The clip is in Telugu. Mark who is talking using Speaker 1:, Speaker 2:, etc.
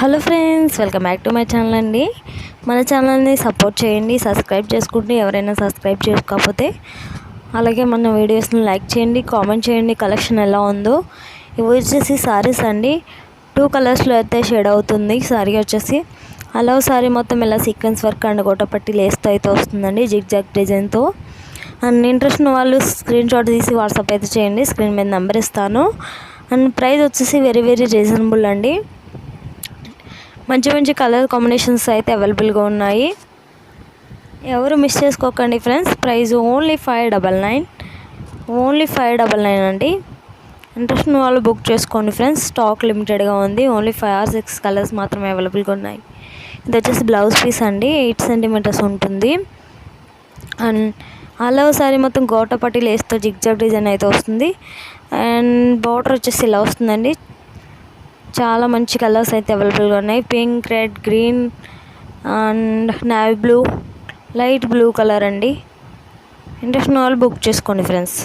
Speaker 1: Hello friends welcome back to my channel అండి. మన ఛానల్ని సపోర్ట్ చేయండి సబ్స్క్రైబ్ చేసుకుంటే ఎవరైనా సబ్స్క్రైబ్ చేసుకోకపోతే అలాగే మన వీడియోస్ని లైక్ చేయండి కామెంట్ చేయండి కలెక్షన్ ఎలా ఉందో. ఇవి వచ్చేసి సారీస్ అండి. టూ కలర్స్లో అయితే షేడ్ అవుతుంది సారీ వచ్చేసి. అలా సారీ మొత్తం ఇలా సీక్వెన్స్ వర్క్ అండ్ గోటపట్టి లేస్తో అయితే వస్తుందండి జిగ్ జాగ్ డిజైన్తో. అండ్ ఇంట్రెస్ట్ ఉన్న వాళ్ళు స్క్రీన్ షాట్ తీసి వాట్సాప్ అయితే చేయండి స్క్రీన్ మీద నెంబర్ ఇస్తాను. అండ్ ప్రైస్ వచ్చేసి వెరీ వెరీ రీజనబుల్ అండి. మంచి మంచి కలర్ కాంబినేషన్స్ అయితే అవైలబుల్గా ఉన్నాయి. ఎవరు మిస్ చేసుకోకండి friends. Price only five double nine. Only five double nine అండి. ఇంట్రెస్ట్ వాళ్ళు బుక్ చేసుకోండి ఫ్రెండ్స్. స్టాక్ లిమిటెడ్గా ఉంది. Only five or six colours మాత్రమే అవైలబుల్గా ఉన్నాయి. ఇది వచ్చేసి బ్లౌజ్ పీస్ అండి. ఎయిట్ సెంటీమీటర్స్ ఉంటుంది. అండ్ అలా ఒకసారి మొత్తం గోటపట్టి లేస్తో జిగ్జాగ్ డిజైన్ అయితే వస్తుంది. అండ్ బార్డర్ వచ్చేసి ఇలా వస్తుందండి. చాలా మంచి కలర్స్ అయితే అవైలబుల్గా ఉన్నాయి. Pink red green and navy blue. Light blue colour అండి. ఇంట్రెస్ట్ బుక్ చేసుకోండి ఫ్రెండ్స్.